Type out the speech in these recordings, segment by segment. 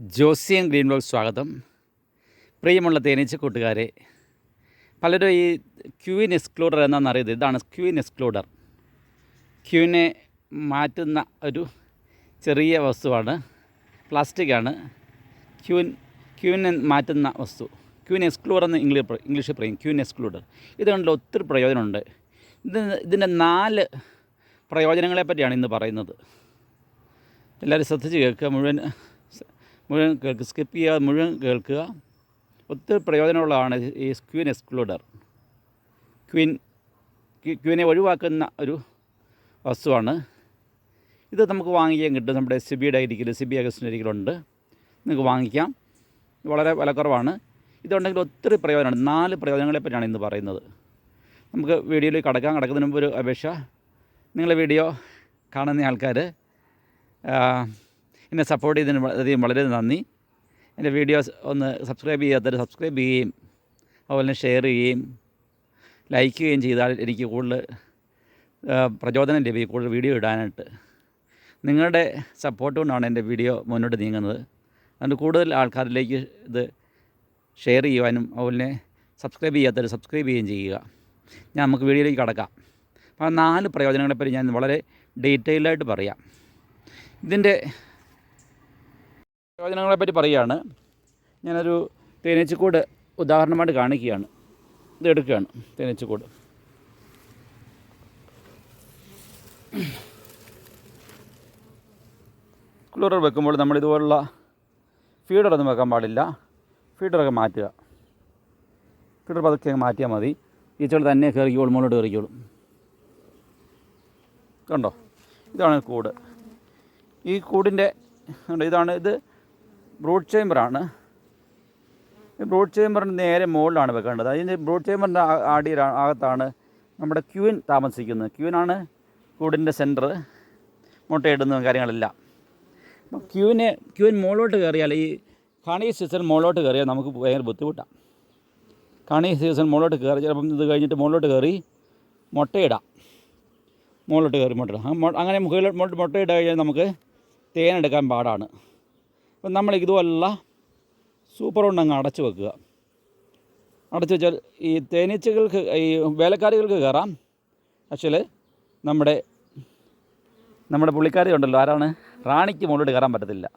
ജോസിയൻ green blog സ്വാഗതം. പ്രിയമുള്ള തേനീച്ച കൂട്ടുകാരെ പലരും ഈ ക്യൂവിൻ എക്സ്ക്ലൂഡർ എന്നാണെന്ന് അറിയുന്നത് ഇതാണ് ക്യൂവിൻ എക്സ്ക്ലൂഡർ. ക്യൂവിനെ മാറ്റുന്ന ഒരു ചെറിയ വസ്തുവാണ് പ്ലാസ്റ്റിക്കാണ്. ക്യൂൻ ക്യൂവിനെ മാറ്റുന്ന വസ്തു ക്യൂൻ എക്സ്ക്ലൂഡർ എന്ന് ഇംഗ്ലീഷ് ഇംഗ്ലീഷിൽ പറയും ക്യൂൻ എക്സ്ക്ലൂഡർ. ഇതുകൊണ്ട് ഒത്തിരി പ്രയോജനമുണ്ട്. ഇത് ഇതിന്റെ നാല് പ്രയോജനങ്ങളെ പറ്റിയാണ് ഇന്ന് പറയുന്നത്. എല്ലാവരും ശ്രദ്ധിച്ച് കേൾക്കുക മുഴുവൻ മുഴുവൻ കേൾക്കുക. സ്കിപ്പ് ചെയ്യാതെ മുഴുവൻ കേൾക്കുക. ഒത്തിരി പ്രയോജനമുള്ളതാണ് ഈ ക്വീൻ എക്സ്ക്ലൂഡർ ക്വീൻ ക്വീനെ ഒഴിവാക്കുന്ന ഒരു വസ്തുവാണ്. ഇത് നമുക്ക് വാങ്ങിക്കാൻ കിട്ടും. നമ്മുടെ സിബിയുടെ സി സിബി അഗസ്റ്റിന്റെ അരികിലുണ്ട് നിങ്ങൾക്ക് വാങ്ങിക്കാം. വളരെ വിലക്കുറവാണ്. ഇതുണ്ടെങ്കിൽ ഒത്തിരി പ്രയോജനമാണ് നാല് പ്രയോജനങ്ങളെ പറ്റിയാണ് ഇന്ന് പറയുന്നത്. നമുക്ക് വീഡിയോയിൽ കടക്കാം. കടക്കുന്നതിന് മുമ്പ് ഒരു അപേക്ഷ. നിങ്ങളെ വീഡിയോ കാണുന്ന ആൾക്കാർ എന്നെ സപ്പോർട്ട് ചെയ്തതിന് വളരെ നന്ദി. എന്റെ വീഡിയോസ് ഒന്ന് സബ്സ്ക്രൈബ് ചെയ്യാത്തവർ സബ്സ്ക്രൈബ് ചെയ്യുകയും അതുപോലെ തന്നെ ഷെയർ ചെയ്യുകയും ലൈക്ക് ചെയ്യുകയും ചെയ്താൽ എനിക്ക് കൂടുതൽ പ്രചോദനം ലഭിക്കും കൂടുതൽ വീഡിയോ ഇടാനായിട്ട്. നിങ്ങളുടെ സപ്പോർട്ട് കൊണ്ടാണ് എന്റെ വീഡിയോ മുന്നോട്ട് നീങ്ങുന്നത്. അതുകൊണ്ട് കൂടുതൽ ആൾക്കാരിലേക്ക് ഇത് ഷെയർ ചെയ്യുവാനും അതുപോലെ തന്നെ സബ്സ്ക്രൈബ് ചെയ്യാത്തവർ സബ്സ്ക്രൈബ് ചെയ്യുകയും ചെയ്യുക. ഞാൻ നമുക്ക് വീഡിയോയിലേക്ക് കടക്കാം. അപ്പോൾ ആ നാല് പ്രയോജനങ്ങളെപ്പറ്റി ഞാൻ വളരെ ഡീറ്റെയിൽഡായിട്ട് പറയാം. ഇതിന്റെ പ്രയോജനങ്ങളെപ്പറ്റി പറയുകയാണ്. ഞാനൊരു തേനീച്ചക്കൂട് ഉദാഹരണമായിട്ട് കാണിക്കുകയാണ്. ഇത് എടുക്കുകയാണ് തേനീച്ചക്കൂട്. ക്ലൂറർ വെക്കുമ്പോൾ നമ്മൾ ഇതുപോലുള്ള ഫീഡറൊന്നും വെക്കാൻ പാടില്ല. ഫീഡറൊക്കെ മാറ്റുക. ഫീഡർ പതുക്കെ മാറ്റിയാൽ മതി. ഈച്ചകൾ തന്നെ കയറിക്കോളും മുകളിലോട്ട് കയറിക്കോളും. കണ്ടോ? ഇതാണ് കൂട്. ഈ കൂടിന്റെ ഇതാണ് ഇത് ബ്രൂഡ് ചേമ്പറാണ് ഈ ബ്രൂഡ് ചേമ്പറിന് നേരെ മുകളിലാണ് വെക്കേണ്ടത്. അതിന്റെ ബ്രോഡ് ചേമ്പറിന്റെ ആടി അകത്താണ് നമ്മുടെ ക്യൂൻ താമസിക്കുന്നത്. ക്യൂനാണ് കൂടിന്റെ സെന്റർ മുട്ടയിടുന്ന കാര്യങ്ങളെല്ലാം. അപ്പം ക്യൂവിനെ ക്യൂൻ മുകളിലോട്ട് കയറിയാൽ ഈ കണി സീസൺ മുകളിലോട്ട് കയറിയാൽ നമുക്ക് ഭയങ്കര ബുദ്ധിമുട്ടാണ് കണി സീസൺ മുകളിലോട്ട് കയറി ചിലപ്പം ഇത് കഴിഞ്ഞിട്ട് മുകളിലോട്ട് കയറി മുട്ടയിടാം. മുകളിലോട്ട് കയറി മുട്ടയിടാം. അങ്ങനെ മുകളിലോട്ട് മുട്ടയിട്ട് കഴിഞ്ഞാൽ നമുക്ക് തേനെടുക്കാൻ പാടാണ്. അപ്പം നമ്മൾ ഇതുപോലുള്ള സൂപ്പർ കൊണ്ട് അങ്ങ് അടച്ചു വെക്കുക. അടച്ചു വെച്ചാൽ ഈ തേനീച്ചകൾക്ക് ഈ വേലക്കാരികൾക്ക് കയറാം. പക്ഷേ നമ്മുടെ നമ്മുടെ പുള്ളിക്കാരി ഉണ്ടല്ലോ. ആരാണ്? റാണിക്ക് മുകളിലോട്ട് കയറാൻ പറ്റത്തില്ല.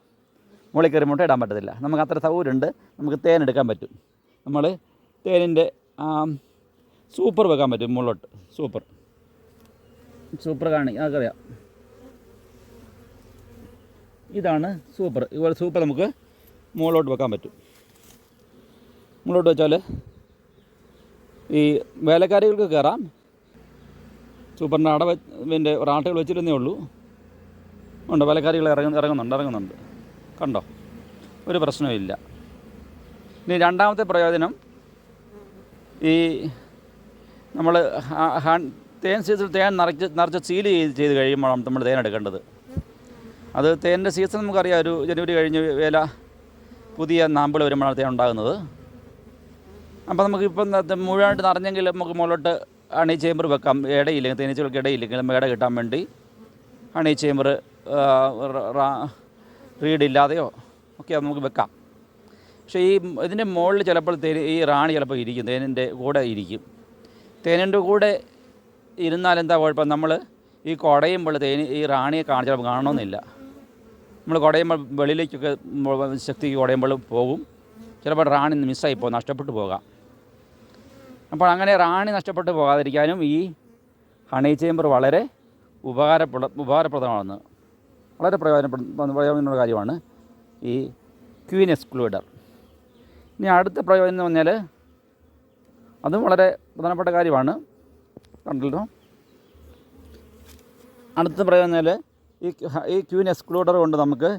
മുകളിൽ കയറി മുട്ട ഇടാൻ പറ്റത്തില്ല. നമുക്ക് അത്ര സൗകര്യമുണ്ട്. നമുക്ക് തേൻ എടുക്കാൻ പറ്റും. നമ്മൾ തേനിന്റെ സൂപ്പർ വെക്കാൻ പറ്റും മുകളിലോട്ട്. സൂപ്പർ സൂപ്പർ കാണി അതൊക്കറിയാം ഇതാണ് സൂപ്പർ. ഇതുപോലെ സൂപ്പർ നമുക്ക് മുകളിലോട്ട് വെക്കാൻ പറ്റും. മുകളിലോട്ട് വെച്ചാൽ ഈ വേലക്കാരികൾക്ക് കയറാം. സൂപ്പറിന്റെ അട പിന്നെ റാട്ടുകൾ വെച്ചിരുന്നേ ഉള്ളൂ. ഉണ്ട് വേലക്കാരികൾ ഇറങ്ങുന്നു ഇറങ്ങുന്നുണ്ട് ഇറങ്ങുന്നുണ്ട്. കണ്ടോ? ഒരു പ്രശ്നമില്ല ഇനി രണ്ടാമത്തെ പ്രയോജനം ഈ നമ്മൾ തേൻ സീസൺ തേൻ നിറച്ച് നിറച്ച് സീൽ ചെയ്ത് ചെയ്ത് കഴിയുമ്പോഴാണ് നമ്മൾ തേൻ എടുക്കേണ്ടത്. അത് തേനിന്റെ സീസൺ നമുക്കറിയാം ഒരു ജനുവരി കഴിഞ്ഞ് വേല പുതിയ നാമ്പിൾ വരുമ്പോഴാണ് തേൻ ഉണ്ടാകുന്നത്. അപ്പോൾ നമുക്ക് ഇപ്പം മുഴുവനായിട്ട് നിറഞ്ഞെങ്കിൽ നമുക്ക് മുകളിലോട്ട് ഹണി ചേമ്പർ വെക്കാം. ഇടയില്ലെങ്കിൽ തേനീച്ചകൾക്ക് ഇടയില്ലെങ്കിൽ മേട കിട്ടാൻ വേണ്ടി. ഹണി ചേമ്പർ റീഡില്ലാതെയോ ഒക്കെ നമുക്ക് വെക്കാം. പക്ഷേ ഈ ഇതിന്റെ മുകളിൽ ചിലപ്പോൾ തേനി ഈ റാണി ചിലപ്പോൾ ഇരിക്കും തേനിന്റെ കൂടെ ഇരിക്കും. തേനിന്റെ കൂടെ ഇരുന്നാൽ എന്താ കുഴപ്പം? നമ്മൾ ഈ കുടയുമ്പോൾ തേനി ഈ റാണിയെ കാണാൻ കാണണമെന്നില്ല. നമ്മൾ കുടയുമ്പോൾ വെളിയിലേക്കൊക്കെ ശക്തി കുടയുമ്പോൾ പോകും. ചിലപ്പോൾ റാണി മിസ്സായി പോകും നഷ്ടപ്പെട്ടു പോകാം. അപ്പോൾ അങ്ങനെ റാണി നഷ്ടപ്പെട്ടു പോകാതിരിക്കാനും ഈ ഹണി ചേമ്പർ വളരെ ഉപകാരപ്രദ ഉപകാരപ്രദമാണെന്ന് വളരെ പ്രയോജനപ്പെടുന്ന പ്രയോജനമുള്ള കാര്യമാണ് ഈ ക്വീൻ എക്സ്ക്ലൂഡർ ഇനി അടുത്ത പ്രയോജനം എന്ന് പറഞ്ഞാൽ അതും വളരെ പ്രധാനപ്പെട്ട കാര്യമാണ്. കണ്ടല്ലോ അടുത്ത പ്രയോജനം ഈ ഈ ക്യൂൻ എക്സ്ക്ലൂഡർ കൊണ്ട് നമുക്ക്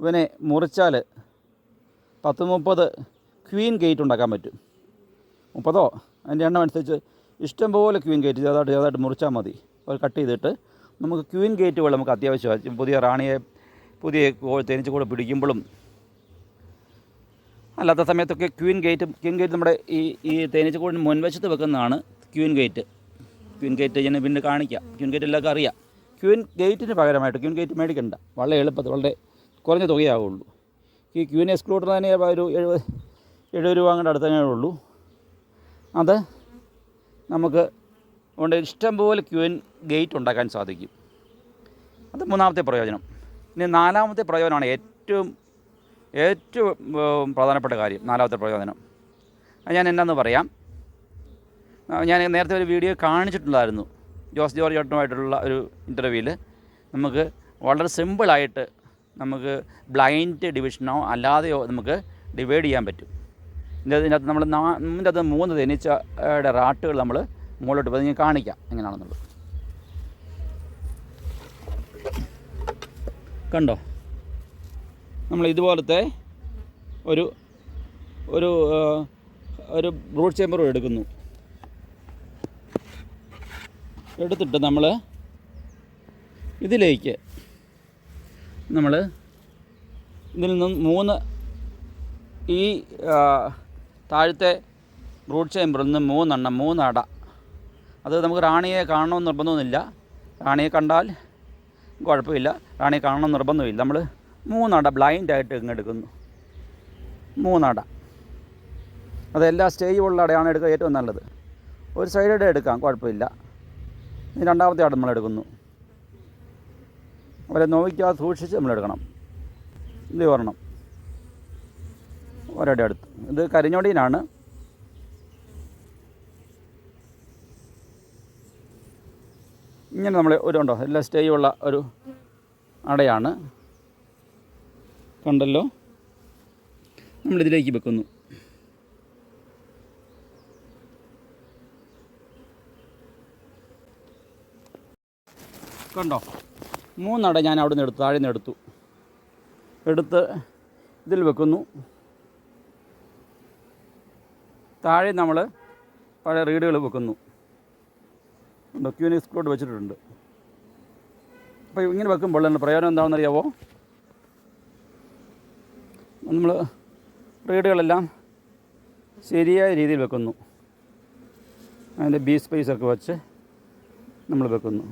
ഇവനെ മുറിച്ചാൽ പത്ത് മുപ്പത് ക്വീൻ ഗേറ്റ് ഉണ്ടാക്കാൻ പറ്റും. മുപ്പതോ? അതിന്റെ എണ്ണം അനുസരിച്ച് ഇഷ്ടംപോലെ ക്വീൻ ഗേറ്റ് ചെറുതായിട്ട് ചെറുതായിട്ട് മുറിച്ചാൽ മതി. അത് കട്ട് ചെയ്തിട്ട് നമുക്ക് ക്വീൻ ഗേറ്റുകൾ നമുക്ക് അത്യാവശ്യമായിരിക്കും പുതിയ റാണിയെ പുതിയ തേനിച്ച് കൂടെ പിടിക്കുമ്പോഴും അല്ലാത്ത സമയത്തൊക്കെ ക്വീൻ ഗേറ്റ് ക്വീൻ ഗേറ്റ് നമ്മുടെ ഈ ഈ തേനീച്ച കൂടിന് മുൻവശത്ത് വെക്കുന്നതാണ് ക്വീൻ ഗേറ്റ്. ക്വീൻ ഗേറ്റ് ഞാൻ പിന്നെ കാണിക്കാം. ക്വീൻ ഗേറ്റ് എല്ലാവർക്കും അറിയാം. ക്വീൻ ഗേറ്റിന് പകരമായിട്ട് ക്വീൻ ഗേറ്റ് മേടിക്കണ്ട. വളരെ എളുപ്പത്തിൽ വളരെ കുറഞ്ഞ തുകയാവുള്ളൂ. ഈ ക്യൂൻ എക്സ്ക്ലൂഡർ തന്നെ ഒരു എഴുപത് എഴുപത് രൂപ അങ്ങോട്ട് അടുത്തേ ഉള്ളൂ. അത് നമുക്ക് കൊണ്ട് ഇഷ്ടംപോലെ ക്യൂൻ ഗേറ്റ് ഉണ്ടാക്കാൻ സാധിക്കും. അത് മൂന്നാമത്തെ പ്രയോജനം. ഇനി നാലാമത്തെ പ്രയോജനമാണ് ഏറ്റവും ഏറ്റവും പ്രധാനപ്പെട്ട കാര്യം നാലാമത്തെ പ്രയോജനം. അത് ഞാൻ എന്നാന്ന് പറയാം? ഞാൻ നേരത്തെ ഒരു വീഡിയോ കാണിച്ചിട്ടുണ്ടായിരുന്നു. ജോസ് ജോർജ് ചേട്ടനുമായിട്ടുള്ള ഒരു ഇന്റർവ്യൂവിൽ നമുക്ക് വളരെ സിമ്പിളായിട്ട് നമുക്ക് ബ്ലൈൻഡ് ഡിവിഷനോ അല്ലാതെയോ നമുക്ക് ഡിവൈഡ് ചെയ്യാൻ പറ്റും. ഇതിനകത്ത് നമ്മൾ ഇതിന്റെ അകത്ത് മൂന്ന് തേനീച്ചയുടെ റാട്ടുകൾ നമ്മൾ മുകളിലോട്ട് പോയി കാണിക്കാം എങ്ങനെയാണെന്നുള്ളത് കണ്ടോ? നമ്മൾ ഇതുപോലത്തെ ഒരു ഒരു ഒരു ബ്രൂഡ് ചേമ്പർ എടുക്കുന്നു. എടുത്തിട്ട് നമ്മൾ ഇതിലേക്ക് നമ്മൾ ഇതിൽ നിന്നും മൂന്ന് ഈ താഴത്തെ റൂട്ട് ചേമ്പറിൽ നിന്ന് മൂന്നെണ്ണം മൂന്നട. അത് നമുക്ക് റാണിയെ കാണണമെന്ന് നിർബന്ധമൊന്നുമില്ല. റാണിയെ കണ്ടാൽ കുഴപ്പമില്ല. റാണിയെ കാണണം നിർബന്ധമില്ല. നമ്മൾ മൂന്നട ബ്ലൈൻഡായിട്ട് ഇങ്ങ് എടുക്കുന്നു. മൂന്നട. അത് എല്ലാ സ്റ്റേജുള്ള അടയാണ് എടുക്കുക ഏറ്റവും നല്ലത്. ഒരു സൈഡ് എടുക്കാം കുഴപ്പമില്ല. രണ്ടാമത്തെ ആട് നമ്മൾ എടുക്കുന്നു. അവരെ നോവിക്കാതെ സൂക്ഷിച്ച് നമ്മൾ എടുക്കണം. ഇത് ഒരെണ്ണം. ഒരടി അടുത്ത്. ഇത് കരിഞ്ഞോടീനാണ് ഇങ്ങനെ നമ്മൾ ഒരു ഉണ്ടോ എല്ലാ സ്റ്റേയുള്ള ഒരു അടയാണ്. കണ്ടല്ലോ? നമ്മളിതിലേക്ക് വെക്കുന്നു. കണ്ടോ? മൂന്നട ഞാൻ അവിടെ നിന്ന് എടുത്തു താഴെ നിന്ന് എടുത്തു. എടുത്ത് ഇതിൽ വെക്കുന്നു. താഴെ നമ്മൾ പഴയ റീഡുകൾ വെക്കുന്നു. ഡൊക്യൂനിക്സ് കോഡ് വെച്ചിട്ടുണ്ട്. അപ്പോൾ ഇങ്ങനെ വെക്കുമ്പോൾ എന്റെ പ്രയോജനം എന്താണെന്ന് അറിയാവോ നമ്മൾ റീഡുകളെല്ലാം ശരിയായ രീതിയിൽ വെക്കുന്നു. അതിന്റെ ബി സ്പേസൊക്കെ വെച്ച് നമ്മൾ വെക്കുന്നു.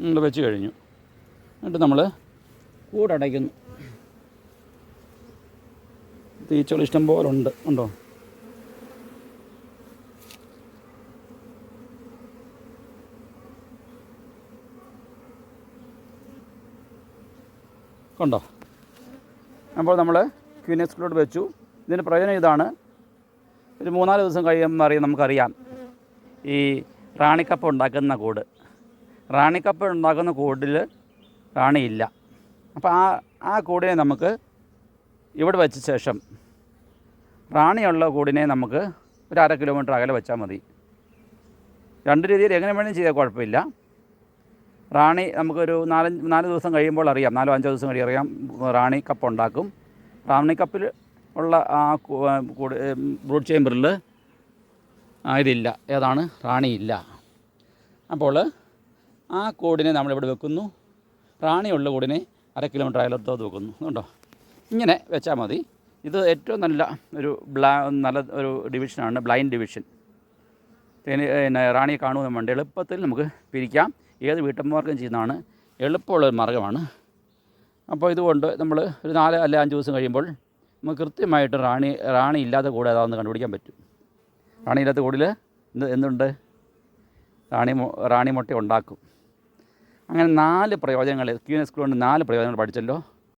നമ്മൾ വെച്ച് കഴിഞ്ഞു. എന്നിട്ട് നമ്മൾ കൂടടയ്ക്കുന്നു. തീച്ചകൾ ഇഷ്ടം പോലെ ഉണ്ട്? ഉണ്ടോ കണ്ടോ? അപ്പോൾ നമ്മൾ ക്യൂനെക്സിലോട്ട് വെച്ചു. ഇതിന്റെ പ്രയോജനം ഇതാണ്. ഒരു മൂന്നാൽ ദിവസം കഴിയുമ്പോൾ അറിയാം നമുക്കറിയാം. ഈ റാണിക്കപ്പ ഉണ്ടാക്കുന്ന കൂട്. റാണിക്കപ്പ ഉണ്ടാക്കുന്ന കൂടിൽ റാണിയില്ല. അപ്പോൾ ആ ആ കൂടിനെ നമുക്ക് ഇവിടെ വെച്ച ശേഷം റാണിയുള്ള കൂടിനെ നമുക്ക് ഒരു അര കിലോമീറ്റർ അകലെ വെച്ചാൽ മതി. രണ്ട് രീതിയിൽ എങ്ങനെ വേണമെങ്കിലും ചെയ്താൽ കുഴപ്പമില്ല. റാണി നമുക്കൊരു നാലഞ്ച് നാല് ദിവസം കഴിയുമ്പോൾ അറിയാം നാലോ അഞ്ചോ ദിവസം കഴിയും അറിയാം റാണി കപ്പ് ഉണ്ടാക്കും. റാണി കപ്പിൽ ഉള്ള ആ കൂട് ബ്രൂഡ് ചേമ്പറിൽ ഇതില്ല ഏതാണ്? റാണിയില്ല. അപ്പോൾ ആ കോഡിനെ നമ്മളിവിടെ വെക്കുന്നു. റാണിയുള്ള കോഡിനെ അര കിലോമീറ്റർ അയലത്തോട് വെക്കുന്നു. കണ്ടോ? ഇങ്ങനെ വെച്ചാൽ മതി. ഇത് ഏറ്റവും നല്ല ഒരു ബ്ലാ നല്ല ഒരു ഡിവിഷനാണ് ബ്ലൈൻഡ് ഡിവിഷൻ പിന്നെ റാണിയെ കാണുമെന്ന് വേണ്ട എളുപ്പത്തിൽ നമുക്ക് പിരിക്കാം. ഏത് വീട്ടമ്മമാർക്കും ചെയ്യുന്നതാണ്. എളുപ്പമുള്ള ഒരു മാർഗമാണ്. അപ്പോൾ ഇതുകൊണ്ട് നമ്മൾ ഒരു നാല് അല്ല അഞ്ച് ദിവസം കഴിയുമ്പോൾ നമുക്ക് കൃത്യമായിട്ട് റാണി റാണി ഇല്ലാത്ത കൂടെ ഏതാണെന്ന് കണ്ടുപിടിക്കാൻ പറ്റും. റാണി ഇല്ലാത്ത കൂടിൽ എന്ത് എന്തുണ്ട്? റാണി റാണി മുട്ട ഉണ്ടാക്കും. അങ്ങനെ നാല് പ്രയോജനങ്ങൾ ക്യൂനെസ് കൊണ്ട് നാല് പ്രയോജനങ്ങൾ പഠിച്ചല്ലോ?